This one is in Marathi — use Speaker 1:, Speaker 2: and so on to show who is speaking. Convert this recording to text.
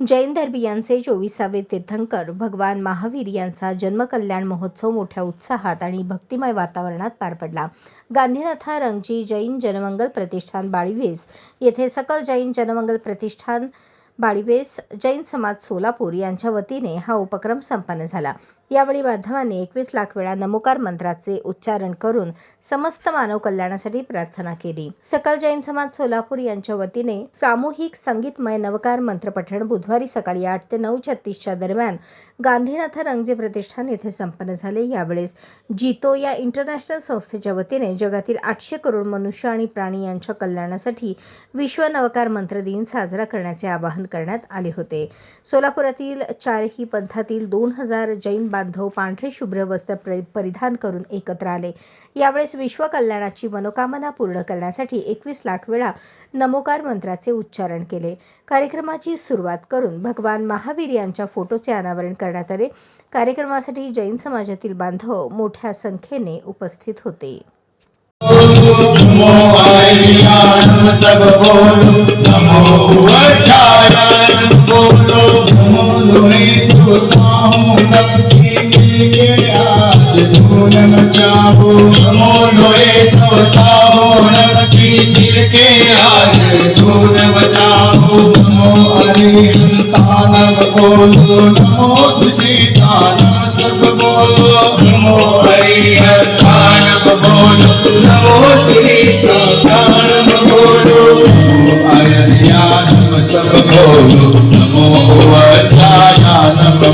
Speaker 1: जैन धर्मी यांचे चोवीसावे तीर्थंकर भगवान महावीर यांचा जन्मकल्याण महोत्सव मोठ्या उत्साहात आणि भक्तिमय वातावरणात पार पडला. गांधीनाथा रंगजी जैन जनमंगल प्रतिष्ठान बाळीवेस येथे सकल जैन जनमंगल प्रतिष्ठान बाळीवेस जैन समाज सोलापूर यांच्या वतीने हा उपक्रम संपन्न झाला. यावेळी बांधवांनी एकवीस लाख वेळा नमोकार मंत्राचे उच्चारण करून समस्त मानव कल्याणासाठी प्रार्थना केली. सकल जैन समाज सोलापूर यांच्या वतीने सामूहिक संगीतमय नवकार मंत्रपठण बुधवारी सकाळी आठ ते नऊ छत्तीसच्या दरम्यान गांधीनाथ रंगजे प्रतिष्ठान येथे संपन्न झाले. यावेळेस जितो या इंटरनॅशनल संस्थेच्या वतीने जगातील आठशे करोड मनुष्य आणि प्राणी यांच्या कल्याणासाठी विश्व नवकार मंत्र दिन साजरा करण्याचे आवाहन करण्यात आले होते. सोलापुरातील चारही पंथातील दोन हजार जैन बांधव पांढरे शुभ्र वस्त्र परिधान करून एकत्र आले. यावेळेस विश्व कल्याणाची मनोकामना पूर्ण करण्यासाठी एकवीस लाख वेळा नमोकार मंत्राचे उच्चारण केले. कार्यक्रमाची सुरुवात करून भगवान महावीर यांच्या फोटोचे अनावरण करण्यात आले. कार्यक्रमासाठी जैन समाजातील बांधव मोठ्या संख्येने उपस्थित होते.
Speaker 2: नमो सुसामो नक्की मिलके आज धून मचाओ नमो लोहे सुसामो नक्की मिलके आज धून मचाओ नमो अरिहंतानम बोलो नमो सुशीतानम सब बोलो नमो अरिहंतानम बोलो नमो श्री साधारण बोलो नमो अयज्ञानम सब बोलो नमो